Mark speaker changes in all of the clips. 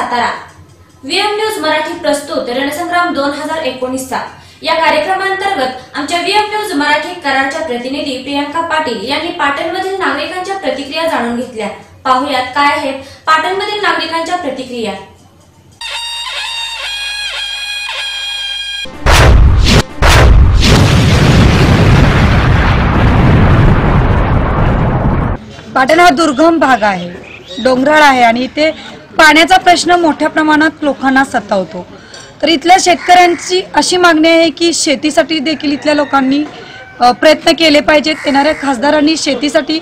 Speaker 1: Satara. VM news Marathi प्रस्तुत रणसंग्राम दोन हजार एकोणीसचा. या कार्यक्रमांतर्गत आमच्या व्हीएम न्यूज मराठी कराडच्या प्रतिनिधी प्रियांका पाटील यांनी पाटणमधील नागरिकांच्या प्रतिक्रिया जाणून घेतल्या. पाहुयात काय आहेत पाटणमधील नागरिकांच्या प्रतिक्रिया.
Speaker 2: पाटण हा दुर्गम भाग आहे. डोंगराळ आहे आणि इथे पाण्याचा प्रश्न मोठ्या प्रमाणात लोकांना सतावतो. तर इथल्या शेतकऱ्यांची अशी मागणी आहे की शेतीसाठी देखील इथल्या लोकांनी प्रयत्न केले पाहिजेत. येणाऱ्या खासदारांनी शेतीसाठी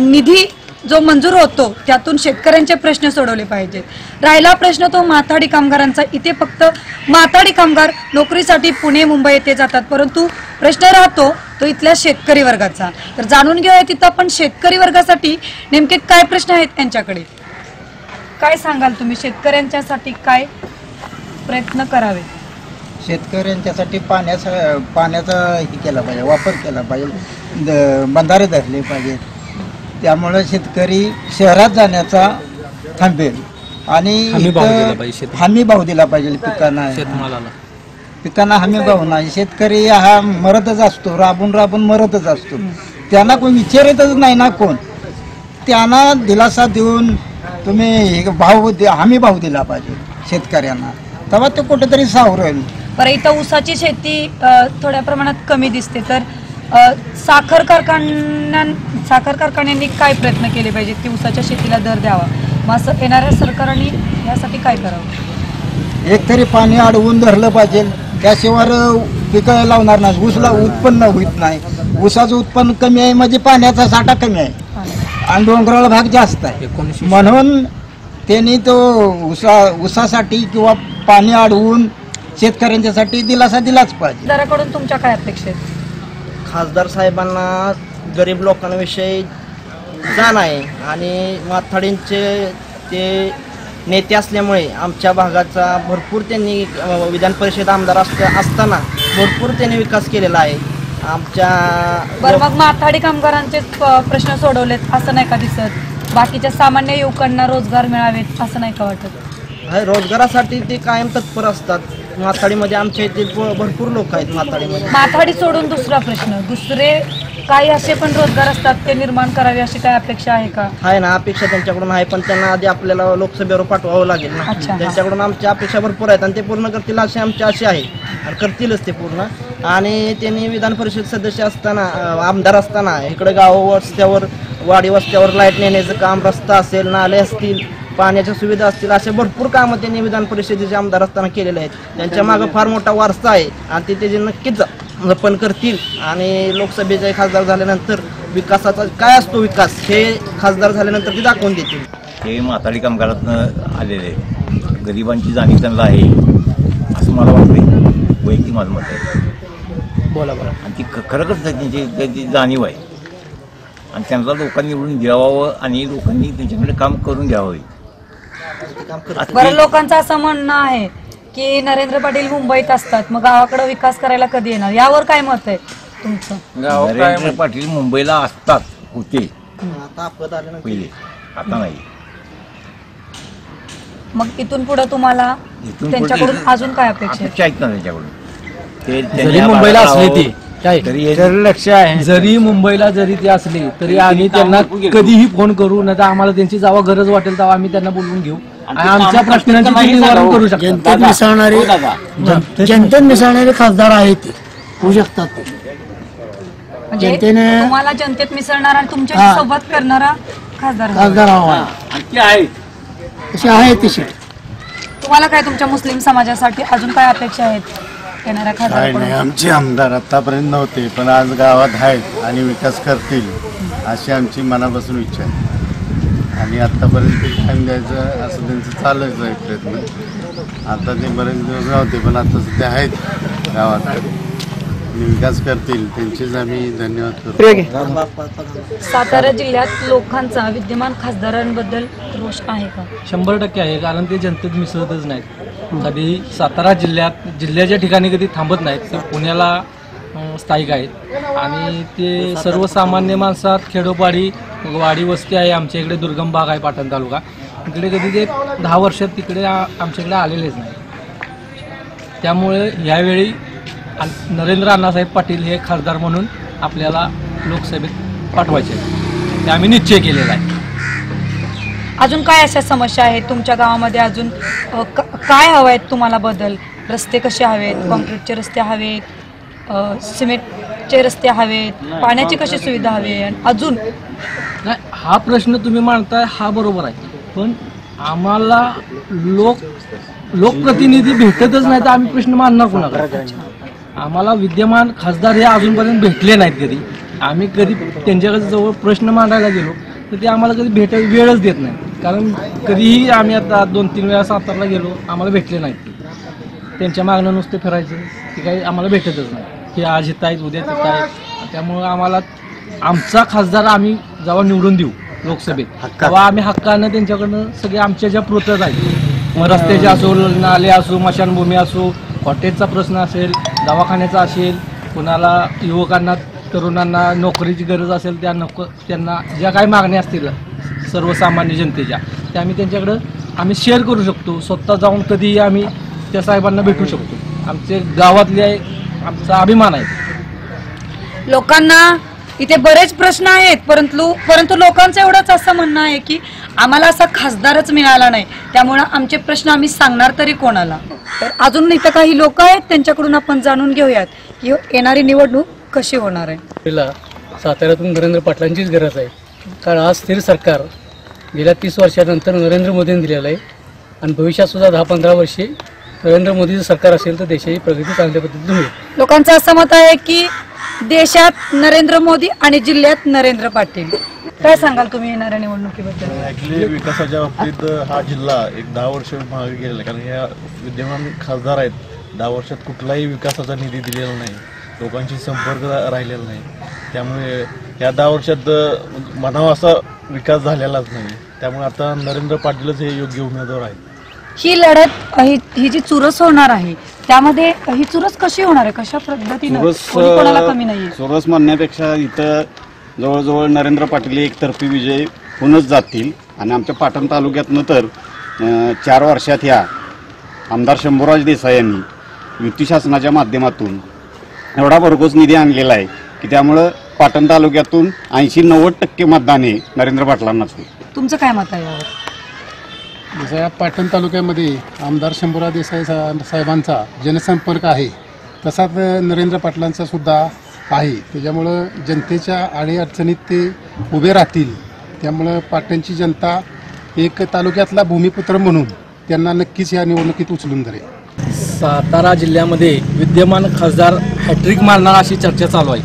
Speaker 2: निधी जो मंजूर होतो त्यातून शेतकऱ्यांचे प्रश्न सोडवले पाहिजेत. राहिला प्रश्न तो माथाडी कामगारांचा. इथे फक्त माथाडी कामगार नोकरीसाठी पुणे मुंबई येथे जातात. परंतु प्रश्न राहतो तो इथल्या शेतकरी वर्गाचा. तर जाणून घेऊया तिथं आपण शेतकरी वर्गासाठी नेमके काय प्रश्न आहेत त्यांच्याकडे काय सांगाल तुम्ही? शेतकऱ्यांच्यासाठी काय प्रयत्न करावे?
Speaker 3: शेतकऱ्यांच्यासाठी पाण्याचा पाण्याचा हे केला पाहिजे वापर केला पाहिजे. द- बंधारे धरले पाहिजेत त्यामुळे शेतकरी शहरात जाण्याचा थांबेल. आणि
Speaker 4: हमी भाव दिला पाहिजे
Speaker 3: पिकांना. पिकांना हमी भाव नाही. शेतकरी हा मरतच असतो राबून राबून मरतच असतो. त्यांना कोण विचारतच नाही ना कोण. त्यांना दिलासा देऊन तुम्ही हे भाव दे- हमी भाव दिला पाहिजे शेतकऱ्यांना. तेव्हा ते कुठेतरी सावरेल.
Speaker 2: बरं इथं ऊसाची शेती अ, थोड्या प्रमाणात कमी दिसते. तर अ, साखर कारखान्यां साखर कारखान्यांनी काय प्रयत्न केले पाहिजेत की ऊसाच्या शेतीला दर द्यावा? मग असं येणाऱ्या सरकारने यासाठी काय करावं?
Speaker 3: एक तरी पाणी अडवून धरलं पाहिजे. त्याशिवाय पिकं लावणार नाही. ऊसला उत्पन्न होत नाही. ऊसाचं उत्पन्न कमी आहे म्हणजे पाण्याचा साठा कमी आहे. आणि डोंगराळ भाग जास्त आहे. म्हणून त्यांनी तो ऊसा ऊसासाठी किंवा पाणी अडवून शेतकऱ्यांच्यासाठी दिलासा दिलाच पाहिजे.
Speaker 2: दराकडून तुमच्या काय अपेक्षा आहेत?
Speaker 5: खासदार साहेबांना गरीब लोकांविषयी जाण आहे आणि माथाडींचे ते नेते असल्यामुळे आमच्या भागाचा भरपूर त्यांनी अ, विधान परिषद आमदार असता असताना भरपूर त्यांनी विकास केलेला आहे. आमच्या
Speaker 2: बरं मग माथाडी कामगारांचे प्रश्न सोडवलेत असं नाही का दिसत? बाकीच्या सामान्य युवकांना रोजगार मिळावेत असं नाही का वाटत?
Speaker 5: रोजगारासाठी ते कायम तत्पर असतात. माथाडीमध्ये आमच्या इथे भ- भरपूर लोक आहेत माथाडीमध्ये.
Speaker 2: माथाडी सोडून दुसरा प्रश्न दुसरे काही असे पण रोजगार असतात ते निर्माण करावे अशी काय अपेक्षा आहे का?
Speaker 5: आहे ना अपेक्षा त्यांच्याकडून आहे पण त्यांना आधी आपल्याला लोकसभेवर पाठवावं लागेल ना.
Speaker 2: हा.
Speaker 5: त्यांच्याकडून आमच्या अपेक्षा भरपूर आहेत आणि ते पूर्ण करतील अशी आमची आशा आहे. आणि करतीलच ते पूर्ण. आणि त्यांनी विधान परिषद सदस्य असताना आमदार असताना इकडे गाव वस्त्यावर वाडी वस्त्यावर लाइट नेण्याचं काम रस्ता असेल नाले असतील पाण्याच्या सुविधा असतील असे भरपूर कामं त्यांनी विधान परिषदेचे आमदार असताना केलेले आहेत. त्यांच्या मागं फार मोठा वारसा आहे आणि ते त्याचे नक्कीच जपन करतील. आणि लोकसभेचे खासदार झाल्यानंतर विकासाचा काय असतो विकास हे खासदार झाल्यानंतर ते दाखवून देतील.
Speaker 6: ते म्हातारी कामगारातनं आलेले गरिबांची जाणीव त्यांना आहे. असं मला वाटते वैयक्तिक माझं मत आहे.
Speaker 4: बोला बोला.
Speaker 6: आणि ती ख- खरोखर त्यांची त्यांची जाणीव आहे. आणि त्यांना लोकांनी निवडून द्यावावं आणि लोकांनी त्यांच्याकडे काम करून घ्यावं.
Speaker 5: ते काम करतील.
Speaker 6: आता
Speaker 2: बरं
Speaker 6: ते-
Speaker 2: लोकांचं असं म्हणणं आहे की नरेंद्र पाटील मुंबईत असतात. मग गावाकडे विकास करायला कधी येणार? यावर काय मत आहे तुमचं?
Speaker 6: नरेंद्र पाटील मुंबईला असतात होते.
Speaker 5: आता अपघात आल्यानंतर
Speaker 6: पहिले. आता नाही.
Speaker 2: मग इथून पुढे तुम्हाला
Speaker 6: इथून
Speaker 2: त्यांच्याकडून
Speaker 6: पुढे-
Speaker 2: अजून काय अपेक्षा आहे?
Speaker 6: अपेक्षा आहेत ना त्यांच्याकडून. ते
Speaker 4: जरी मुंबईला
Speaker 6: आम्हाला
Speaker 4: असले ते काय?
Speaker 6: तरी हे-
Speaker 4: लक्ष आहे. जरी मुंबईला जरी ते असले तरी आम्ही त्यांना कधीही फोन करू नाही तर आम्हाला त्यांची जेव्हा गरज वाटेल तेव्हा आम्ही त्यांना बोलवून घेऊ. आणि आमच्या प्रश्नांची ते निवारण करू शकतो.
Speaker 7: जनतेत मिसळणारे जन- जनतेत मिसळणारे खासदार आहेत ते. होऊ शकतात ते.
Speaker 2: म्हणजे
Speaker 7: जनतेने-
Speaker 2: तुम्हाला जनतेत मिसळणारा आणि तुमच्या
Speaker 7: हा.
Speaker 2: सोबत करणारा खासदार हवा.
Speaker 7: खासदार हवा. तसे आहेत ते सीट
Speaker 2: तुम्हाला काय तुमच्या मुस्लिम समाजासाठी अजून काय अपेक्षा आहेत? येणाऱ्या
Speaker 8: काय नाही
Speaker 2: खासदार
Speaker 8: आमचे आमदार आतापर्यंत नव्हते पण आज गावात आहेत आणि विकास करतील अशी आमची मनापासून इच्छा आहे. आणि आत्तापर्यंत ते टाईम द्यायचं असं त्यांचं चालूच आहे प्रयत्न. आता ते बरेच दिवस नव्हते पण आता सध्या आहेत गावात. आणि विकास करतील. त्यांचेच आम्ही धन्यवाद करतो.
Speaker 2: सातारा जिल्ह्यात लोकांचा विद्यमान खासदारांबद्दल रोष आहे का?
Speaker 4: शंभर टक्के आहे कारण ते जनतेत मिसळतच नाहीत. कधी सातारा जिल्ह्यात जिल्ह्याच्या ठिकाणी कधी थांबत नाहीत ते पुण्याला अं, स्थायिक आहेत. आणि ते सर्वसामान्य माणसात खेडोपाडी वाडी वस्ती आहे आमच्या इकडे दुर्गम भाग आहे पाटण तालुका. इकडे कधी ते दहा वर्षात तिकडे आ- आमच्याकडे आलेलेच नाही त्यामुळे यावेळी आ- नरेंद्र अण्णासाहेब पाटील हे खासदार म्हणून आपल्याला लोकसभेत पाठवायचे. ते आम्ही निश्चय केलेला आहे.
Speaker 2: अजून काय अशा समस्या आहेत तुमच्या गावामध्ये? अजून अ, क- काय हवं आहेत तुम्हाला बदल? रस्ते कसे हवेत? कॉन्क्रीटचे रस्ते हवेत? अ, सिमेंटचे रस्ते हवेत? पाण्याची कशी सुविधा हवी आहे? अजून?
Speaker 4: नाही हा प्रश्न तुम्ही मांडताय हा बरोबर आहे. पण आम्हाला लोक लोकप्रतिनिधी भेटतच नाही तर आम्ही प्रश्न मांडणार कोणाला? आम्हाला विद्यमान खासदार हे अजूनपर्यंत भेटले नाहीत कधी. आम्ही कधी त्यांच्याकडे जवळ प्रश्न मांडायला गेलो तर ते आम्हाला कधी भेट वेळच देत नाही कारण कधीही आम्ही आता दोन तीन वेळा सातारला गेलो आम्हाला भेटले नाहीत. त्यांच्या मागणं नुसते फिरायचं ते काही आम्हाला भेटतच नाही. की आज येत आहेत उद्या येत आहेत. त्यामुळं आम्हाला आमचा खासदार आम्ही जेव्हा निवडून देऊ लोकसभेत तेव्हा आम्ही हक्कानं त्यांच्याकडनं सगळे आमच्या ज्या प्रोत्साहन आहेत मग रस्त्याचे असो नाले असो मशानभूमी असो कॉटेजचा प्रश्न असेल दवाखान्याचा असेल कुणाला युवकांना तरुणांना नोकरीची गरज असेल त्या नोक त्यांना ज्या काही मागण्या असतील सर्वसामान्य जनतेच्या त्या आम्ही त्यांच्याकडं आम्ही शेअर करू शकतो. स्वतः जाऊन कधीही आम्ही त्या साहेबांना भेटू शकतो. आमचे गावातले आमचा अभिमान आहे.
Speaker 2: लोकांना इथे बरेच प्रश्न आहेत परंतु परंतु लोकांचं एवढंच असं म्हणणं आहे की आम्हाला असा खासदारच मिळाला नाही. त्यामुळे आमचे प्रश्न आम्ही सांगणार तरी कोणाला. तर अजून इथं काही लोक आहेत त्यांच्याकडून आपण जाणून घेऊयात की येणारी निवडणूक कशी होणार आहे.
Speaker 9: साताऱ्यातून नरेंद्र पाटलांचीच गरज आहे. कारण आज स्थिर सरकार गेल्या तीस वर्षानंतर नरेंद्र मोदींनी दिलेलं आहे. आणि भविष्यात सुद्धा दहा पंधरा वर्षे नरेंद्र मोदीचं सरकार असेल तर देशाची प्रगती चांगल्या पद्धतीने होईल.
Speaker 2: लोकांचं असं मत आहे की देशात नरेंद्र मोदी आणि जिल्ह्यात नरेंद्र पाटील. काय सांगाल तुम्ही येणाऱ्या निवडणुकीबद्दल?
Speaker 10: ऍक्च्युली विकासाच्या बाबतीत हा जिल्हा एक दहा वर्ष मागे गेलेला आहे. कारण या विद्यमान खासदार आहेत. दहा वर्षात कुठलाही विकासाचा निधी दिलेला नाही. लोकांशी संपर्क रा- राहिलेला नाही. त्यामुळे या दहा वर्षात अ, म्हणावा असा विकास झालेलाच नाही. त्यामुळे आता नरेंद्र पाटीलच हे योग्य उमेदवार आहेत.
Speaker 2: ही लढत ही ही जी चुरस होणार आहे त्यामध्ये ही चुरस कशी होणार आहे? कशा पद्धतीनं?
Speaker 11: चुरस
Speaker 2: कोणी कोणाला कमी नाहीये.
Speaker 11: चुरस म्हणण्यापेक्षा इथं जवळजवळ नरेंद्र पाटील एक तर्फी विजय होऊनच जातील. आणि आमच्या पाटण तालुक्यातनं तर अं, चार वर्षात ह्या आमदार शंभूराज देसाई यांनी युती शासनाच्या माध्यमातून एवढा भरघोस निधी आणलेला आहे की त्यामुळं पाटण तालुक्यातून ऐंशी नव्वद टक्के मतदान हे नरेंद्र पाटलांनाच होईल.
Speaker 2: तुमचं काय मत आहे यावर?
Speaker 12: जसं या पाटण तालुक्यामध्ये आमदार शंभूराज देसाई सा- साहेबांचा जनसंपर्क आहे. तसाच नरेंद्र पाटलांचा सुद्धा आहे. त्याच्यामुळं जनतेच्या अडीअडचणीत ते उभे राहतील. त्यामुळं पाटणची जनता एक तालुक्यातला भूमिपुत्र म्हणून त्यांना नक्कीच या निवडणुकीत उचलून धरेल.
Speaker 4: सातारा जिल्ह्यामध्ये विद्यमान खासदार हॅट्रिक मारणार अशी चर्चा चालू आहे.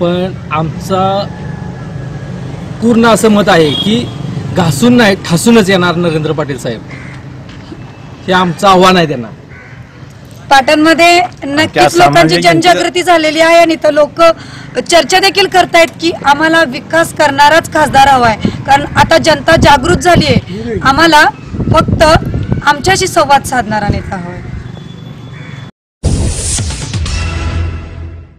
Speaker 4: पण आमचा पूर्ण असं मत आहे की घासून नाही ठासूनच येणार नरेंद्र पाटील साहेब. हे आमचं आव्हान आहे त्यांना.
Speaker 2: पाटणमध्ये नक्कीच लोकांची जनजागृती झालेली आहे आणि तर लोक चर्चा देखील करतायत की आम्हाला विकास करणाराच खासदार हवाय कारण आता जनता जागृत झाली आहे. आम्हाला फक्त आमच्याशी संवाद साधणारा नेता हवाय